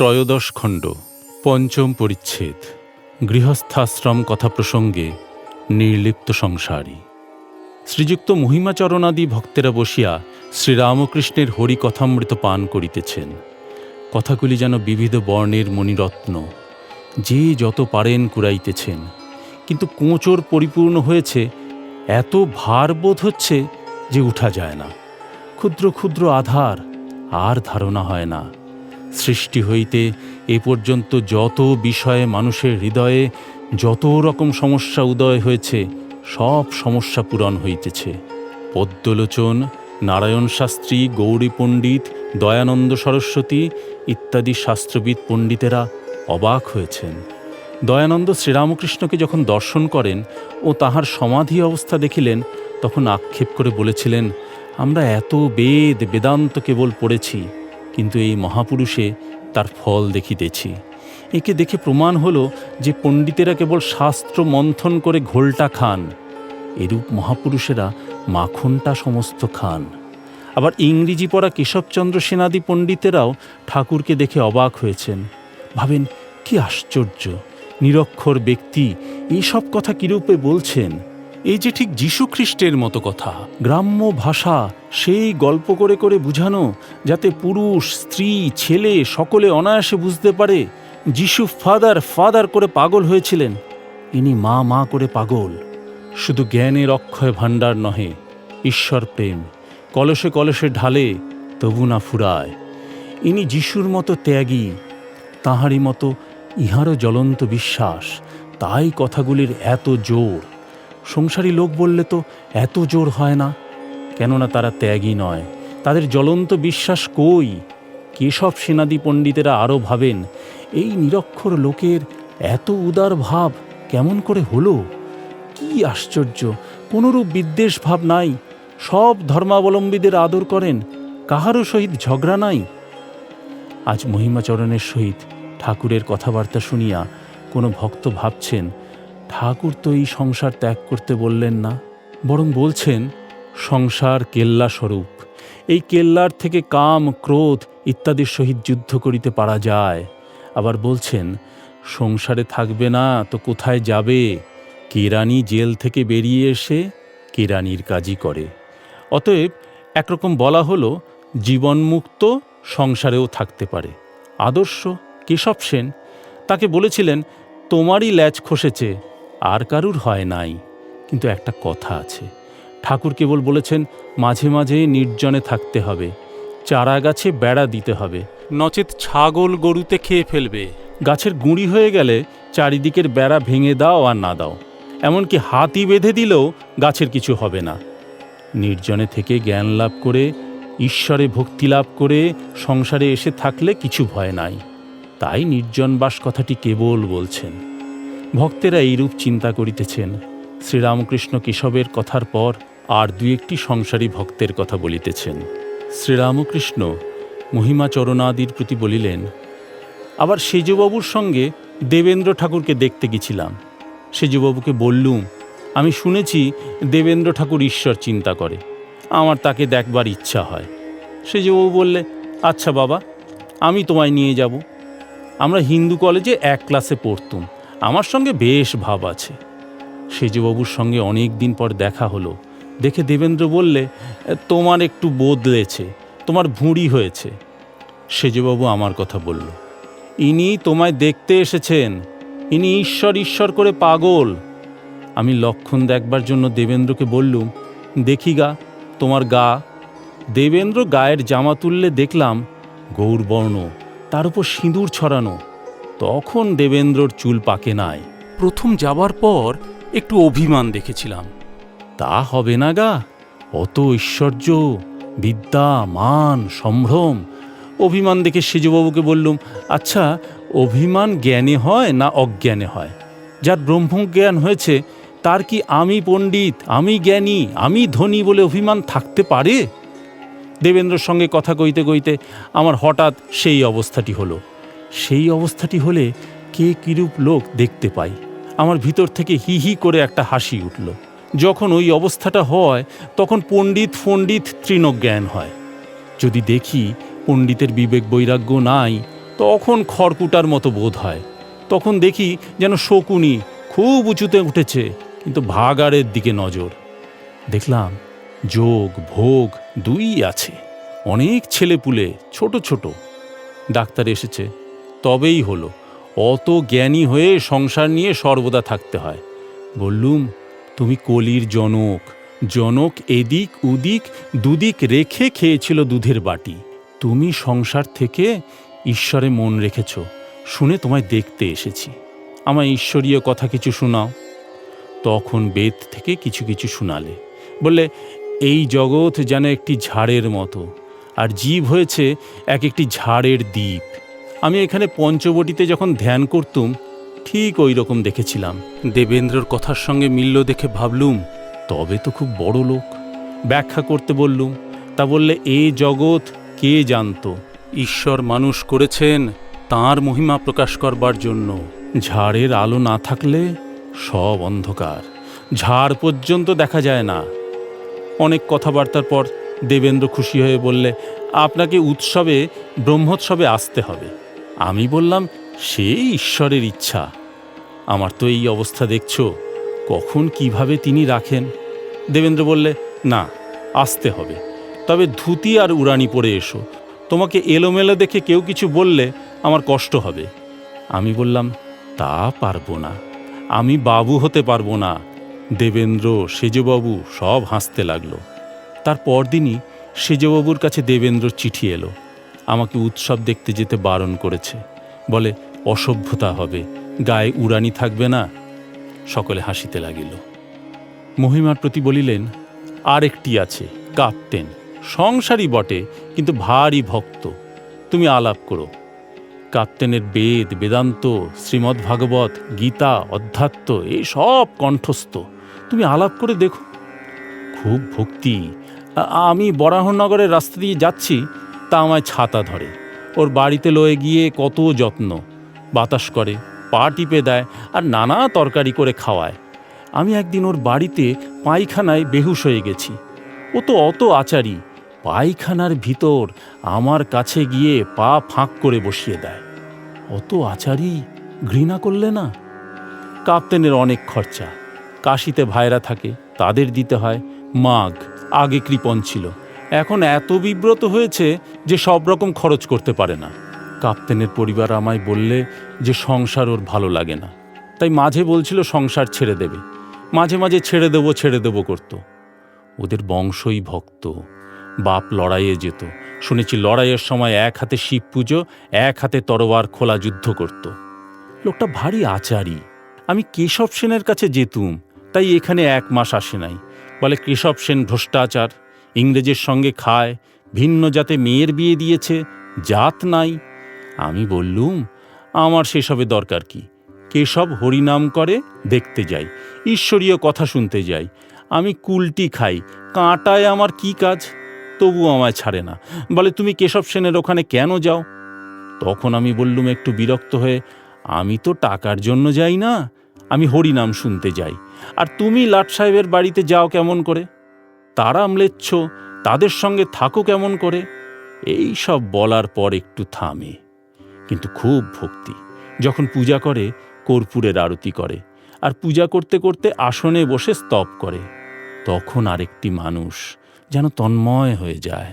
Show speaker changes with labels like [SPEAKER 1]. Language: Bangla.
[SPEAKER 1] ত্রয়োদশ খণ্ড, পঞ্চম পরিচ্ছেদ, গৃহস্থাশ্রম কথা প্রসঙ্গে নির্লিপ্ত সংসারী। শ্রীযুক্ত মহিমাচরণাদি ভক্তেরা বসিয়া শ্রীরামকৃষ্ণের হরিকথামৃত পান করিতেছেন। কথাগুলি যেন বিবিধ বর্ণের মণিরত্ন, যে যত পারেন কুড়াইতেছেন। কিন্তু কোঁচর পরিপূর্ণ হয়েছে, এত ভার বোধ হচ্ছে যে উঠা যায় না। ক্ষুদ্র ক্ষুদ্র আধার, আর ধারণা হয় না। সৃষ্টি হইতে এ পর্যন্ত যত বিষয়ে মানুষের হৃদয়ে যত রকম সমস্যা উদয় হয়েছে, সব সমস্যা পূরণ হইতেছে। পদ্মলোচন, নারায়ণ শাস্ত্রী, গৌরী পণ্ডিত, দয়ানন্দ সরস্বতী ইত্যাদি শাস্ত্রবিদ পণ্ডিতেরা অবাক হয়েছেন। দয়ানন্দ শ্রীরামকৃষ্ণকে যখন দর্শন করেন ও তাহার সমাধি অবস্থা দেখিলেন, তখন আক্ষেপ করে বলেছিলেন, আমরা এত বেদ বেদান্ত কেবল পড়েছি কিন্তু এই মহাপুরুষে তার ফল দেখিতেছি। একে দেখে প্রমাণ হলো যে পণ্ডিতেরা কেবল শাস্ত্র মন্থন করে ঘোলটা খান, এরূপ মহাপুরুষেরা মাখনটা সমস্ত খান। আবার ইংরেজি পড়া কেশবচন্দ্র সেনাদি পণ্ডিতেরাও ঠাকুরকে দেখে অবাক হয়েছেন। ভাবেন, কি আশ্চর্য, নিরক্ষর ব্যক্তি এইসব কথা কীরূপে বলছেন? এই যে ঠিক যীশুখ্রিস্টের মতো কথা, গ্রাম্য ভাষা সেই গল্প করে করে বুঝানো, যাতে পুরুষ, স্ত্রী, ছেলে সকলে অনায়াসে বুঝতে পারে যিশু ফাদার ফাদার করে পাগল হয়েছিলেন, ইনি মা মা করে পাগল। শুধু জ্ঞানের অক্ষয় ভাণ্ডার নহে, ঈশ্বর প্রেম, কলসে কলসে ঢালে তবু না ফুরায়। ইনি যিশুর মতো ত্যাগী, তাহারই মতো ইহারও জ্বলন্ত বিশ্বাস, তাই কথাগুলির এত জোর। সংসারী লোক বললে তো এত জোর হয় না। কেননা তারা ত্যাগী নয়। তাদের জ্বলন্ত বিশ্বাস কই? কেশব সেনাদি পণ্ডিতেরা আরও ভাবেন, এই নিরক্ষর লোকের এত উদার ভাব কেমন করে হলো? কি আশ্চর্য! কোনরূপ বিদ্বেষ ভাব নাই। সব ধর্মাবলম্বীদের আদর করেন। কাহারও সহিত ঝগড়া নাই? আজ মহিমাচরণের সহিত ঠাকুরের কথাবার্তা শুনিয়া কোনো ভক্ত ভাবছেন ঠাকুর তো এই সংসার ত্যাগ করতে বললেন না, বরং বলছেন, সংসার কেল্লা স্বরূপ। এই কেল্লার থেকে কাম, ক্রোধ ইত্যাদির সহিত যুদ্ধ করিতে পারা যায়। আবার বলছেন, সংসারে থাকবে না তো কোথায় যাবে? কেরানি জেল থেকে বেরিয়ে এসে কেরানির কাজই করে। অতএব একরকম বলা হলো, জীবনমুক্ত সংসারেও থাকতে পারে। আদর্শ কেশব সেন তাকে বলেছিলেন, তোমারই ল্যাচ খসেছে আর কারুর হয় নাই। কিন্তু একটা কথা আছে। ঠাকুর কেবল বলেছেন, মাঝে মাঝে নির্জনে থাকতে হবে। চারা গাছে বেড়া দিতে হবে। নচেত ছাগল গরুতে খেয়ে ফেলবে। গাছের গুঁড়ি হয়ে গেলে চারিদিকের বেড়া ভেঙে দাও আর না দাও। এমনকি হাতি বেঁধে দিলেও গাছের কিছু হবে না। নির্জনে থেকে জ্ঞান লাভ করে, ঈশ্বরে ভক্তি লাভ করে, সংসারে এসে থাকলে কিছু ভয় নাই। তাই নির্জনবাস কথাটি কেবল বলছেন। ভক্তেরা এইরূপ চিন্তা করিতেছেন। শ্রীরামকৃষ্ণ কেশবের কথার পর আর দু একটি সংসারী ভক্তের কথা বলিতেছেন। শ্রীরামকৃষ্ণ মহিমাচরণাদির প্রতি বলিলেন, আবার সেজবাবুর সঙ্গে দেবেন্দ্র ঠাকুরকে দেখতে গেছিলাম। সেজবাবুকে বললুম, আমি শুনেছি দেবেন্দ্র ঠাকুর ঈশ্বর চিন্তা করে। আমার তাকে দেখবার ইচ্ছা হয়। সেজবাবু বললে আচ্ছা বাবা, আমি তোমায় নিয়ে যাব। আমরা হিন্দু কলেজে এক ক্লাসে পড়তুম। আমার সঙ্গে বেশ ভাব আছে। সেজবাবুর সঙ্গে অনেক দিন পর দেখা হলো। দেখে দেবেন্দ্র বললে, তোমার একটু বদলেছে, তোমার ভুঁড়ি হয়েছে। সেজবাবু আমার কথা বলল, ইনি তোমায় দেখতে এসেছেন, ইনি ঈশ্বর ঈশ্বর করে পাগল। আমি লক্ষণ দেখবার জন্য দেবেন্দ্রকে বললুম, দেখি গা, তোমার গা। দেবেন্দ্র গায়ের জামা তুললে দেখলাম, গৌরবর্ণ, তার উপর সিঁদুর ছড়ানো। তখন দেবেন্দ্রর চুল পাকে নাই। প্রথম যাবার পর একটু অভিমান দেখেছিলাম। তা হবে না গা, অত ঐশ্বর্য, বিদ্যা, মান, সম্ভ্রম। অভিমান দেখে সেজবাবুকে বললুম আচ্ছা অভিমান জ্ঞানে হয় না অজ্ঞানে হয়? যার ব্রহ্মজ্ঞান হয়েছে, তার কি আমি পণ্ডিত, আমি জ্ঞানী, আমি ধনী বলে অভিমান থাকতে পারে? দেবেন্দ্রর সঙ্গে কথা কইতে কইতে আমার হঠাৎ সেই অবস্থাটি হলো। সেই অবস্থাটি হলে কে কিরূপ লোক দেখতে পাই? আমার ভিতর থেকে হি হি করে একটা হাসি উঠল। যখন ওই অবস্থাটা হয়, তখন পণ্ডিত ফণ্ডিত তৃণজ্ঞান হয়। যদি দেখি পণ্ডিতের বিবেক বৈরাগ্য নাই, তখন খড়কুটার মতো বোধ হয়। তখন দেখি যেন শকুনি খুব উঁচুতে উঠেছে, কিন্তু ভাগাড়ের দিকে নজর। দেখলাম যোগ, ভোগ দুই আছে। অনেক ছেলেপুলে, ছোট ছোট। ডাক্তার এসেছে। তবেই হলো। অত জ্ঞানী হয়ে সংসার নিয়ে সর্বদা থাকতে হয়। বললুম, তুমি কলির জনক। জনক এদিক উদিক দুদিক রেখে খেয়েছিল দুধের বাটি। তুমি সংসার থেকে ঈশ্বরে মন রেখেছ। শুনে তোমায় দেখতে এসেছি। আমায় ঈশ্বরীয় কথা কিছু শোনাও। তখন বেদ থেকে কিছু কিছু শোনালে। বললে, এই জগৎ যেন একটি ঝাড়ের মতো। আর জীব হয়েছে এক একটি ঝাড়ের দ্বীপ। আমি এখানে পঞ্চবটিতে যখন ধ্যান করতুম ঠিক ওই রকম দেখেছিলাম। দেবেন্দ্রর কথার সঙ্গে মিলল দেখে ভাবলুম তবে তো খুব বড় লোক। ব্যাখ্যা করতে বললুম তা বললে এ জগৎ কে জানতো? ঈশ্বর মানুষ করেছেন তার মহিমা প্রকাশ করবার জন্য। ঝাড়ের আলো না থাকলে সব অন্ধকার। ঝাড় পর্যন্ত দেখা যায় না। অনেক কথাবার্তার পর দেবেন্দ্র খুশি হয়ে বললে আপনাকে উৎসবে ব্রহ্মোৎসবে আসতে হবে। আমি বললাম, সে ঈশ্বরের ইচ্ছা। আমার তো এই অবস্থা দেখছ, কখন কীভাবে তিনি রাখেন? দেবেন্দ্র বললে, না, আসতে হবে। তবে ধুতি আর উড়ানি পরে এসো। তোমাকে এলোমেলো দেখে কেউ কিছু বললে আমার কষ্ট হবে। আমি বললাম, তা পারব না। আমি বাবু হতে পারব না। দেবেন্দ্র, সেজবাবু সব হাসতে লাগল। তার পরদিনই সেজবাবুর কাছে দেবেন্দ্র চিঠি এলো। আমাকে উৎসব দেখতে যেতে বারণ করেছে। বলে, অসভ্যতা হবে, গায়ে উড়ানি থাকবে না। সকলে হাসিতে লাগিল। মহিমার প্রতি বলিলেন আর একটি আছে, কাপ্তেন। সংসারই বটে, কিন্তু ভারী ভক্ত। তুমি আলাপ করো। কাপ্তেনের বেদ, বেদান্ত শ্রীমদ্ ভাগবত গীতা, অধ্যাত্ম, এই সব কণ্ঠস্থ। তুমি আলাপ করে দেখো। খুব ভক্তি। আমি বরাহনগরের রাস্তা দিয়ে যাচ্ছি তা আমায় ছাতা ধরে। ওর বাড়িতে লয়ে গিয়ে কত যত্ন। বাতাস করে, পা টিপে দেয় আর নানা তরকারি করে খাওয়ায়। আমি একদিন ওর বাড়িতে পায়খানায় বেহুশ হয়ে গেছি। ও তো অত আচারী। পায়খানার ভিতর আমার কাছে গিয়ে পা ফাঁক করে বসিয়ে দেয়। অত আচারী? ঘৃণা করলে না? কাপ্তেনের অনেক খরচা। কাশিতে ভাইরা থাকে, তাদের দিতে হয়। মাগ আগে কৃপণ ছিল। এখন এত বিব্রত হয়েছে যে সব রকম খরচ করতে পারে না। কাপ্তেনের পরিবার আমায় বললে যে সংসার ওর ভালো লাগে না। তাই মাঝে বলছিল সংসার ছেড়ে দেবে। মাঝে মাঝে ছেড়ে দেবো ছেড়ে দেবো করতো। ওদের বংশই ভক্ত। বাপ লড়াইয়ে যেত। শুনেছি লড়াইয়ের সময় এক হাতে শিব পুজো, এক হাতে তরোয়ার খোলা যুদ্ধ করত। লোকটা ভারী আচারী। আমি কেশব সেনের কাছে যেতুম, তাই এখানে এক মাস আসে নাই। বলে কেশব সেন ভ্রষ্টাচার। ইংরেজের সঙ্গে খায়, ভিন্ন জাতে মেয়ের বিয়ে দিয়েছে, জাত নাই। আমি বললুম, আমার সেসবে দরকার কি? কেশব হরিনাম করে দেখতে যাই, ঈশ্বরীয় কথা শুনতে যাই। আমি কুলটি খাই, কাঁটায় আমার কি কাজ? তবু আমায় ছাড়ে না। বলে, তুমি কেশব সেনের ওখানে কেন যাও? তখন আমি বললুম, একটু বিরক্ত হয়ে, আমি তো টাকার জন্য যাই না, আমি হরিনাম শুনতে যাই। আর তুমি লাট সাহেবের বাড়িতে যাও কেমন করে? তারা আমলেচ্ছ তাদের সঙ্গে থাকো কেমন করে? এই সব বলার পর একটু থামে। কিন্তু খুব ভক্তি। যখন পূজা করে, কর্পূরের আরতি করে আর পূজা করতে করতে আসনে বসে স্তব করে, তখন আরেকটি মানুষ যেন তন্ময় হয়ে যায়।